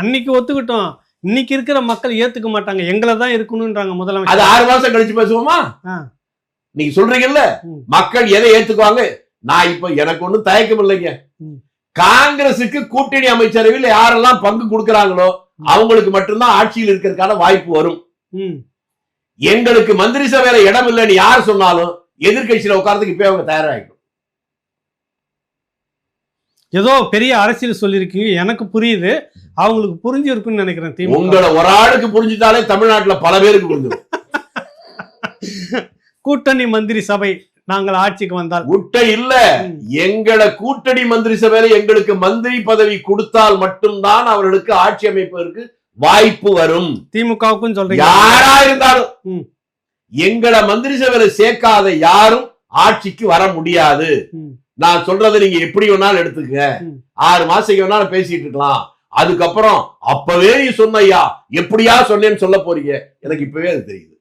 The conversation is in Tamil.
அன்னைக்கு ஒத்துக்கிட்டோம். இன்னைக்கு இருக்கிற மக்கள் ஏத்துக்க மாட்டாங்க. எங்களை தான் இருக்கணும்ன்றாங்க அது முதலமைச்சர் ஆறு மாசம் கழிச்சு பேசுவோமா. நீங்க சொல்றீங்கல்ல. மக்கள் எதை ஏத்துக்குவாங்க? நான் இப்ப எனக்கு ஒண்ணும் தயக்கம் இல்லைங்க. காங்கிரசுக்கு கூட்டணி அமைச்சரவையில் யாரெல்லாம் பங்கு கொடுக்கறாங்களோ அவங்களுக்கு மட்டும்தான் ஆட்சியில் இருக்கிறதுக்கான வாய்ப்பு வரும். எங்களுக்கு மந்திரி சபையில இடம் இல்லைன்னு யார் சொன்னாலும் எதிர்க்கட்சியில உட்கார்றதுக்கு இப்ப அவங்க தயாராகிடும் ஏதோ பெரிய அரசியல் சொல்லியிருக்கீங்க எனக்கு புரியுது. அவங்களுக்கு புரிஞ்சு இருக்குன்னு நினைக்கிறேன் திமுக. உங்களை ஒரு ஆளுக்கு புரிஞ்சுட்டாலே தமிழ்நாட்டுல பல பேருக்கு புரிஞ்சிடும். கூட்டணி மந்திரி சபை நாங்கள் ஆட்சிக்கு வந்தால். முட்டை இல்ல. எங்களை கூட்டணி மந்திரி சபையில எங்களுக்கு மந்திரி பதவி கொடுத்தால் மட்டும்தான் அவர்களுக்கு ஆட்சி அமைப்பதற்கு வாய்ப்பு வரும். திமுகவுக்கும் சொல்றீங்க. யாரா இருந்தாலும். எங்களை மந்திரி சபையில சேர்க்காத யாரும் ஆட்சிக்கு வர முடியாது. நான் சொல்றதை நீங்க எப்படி வேணாலும் எடுத்துக்க. ஆறு மாசம் வேணாலும் பேசிட்டு இருக்கலாம் அதுக்கப்புறம் அப்பவே நீ சொன்னையா எப்படியா சொன்னேன்னு சொல்ல போறீங்க எனக்கு இப்பவே அது தெரியுது.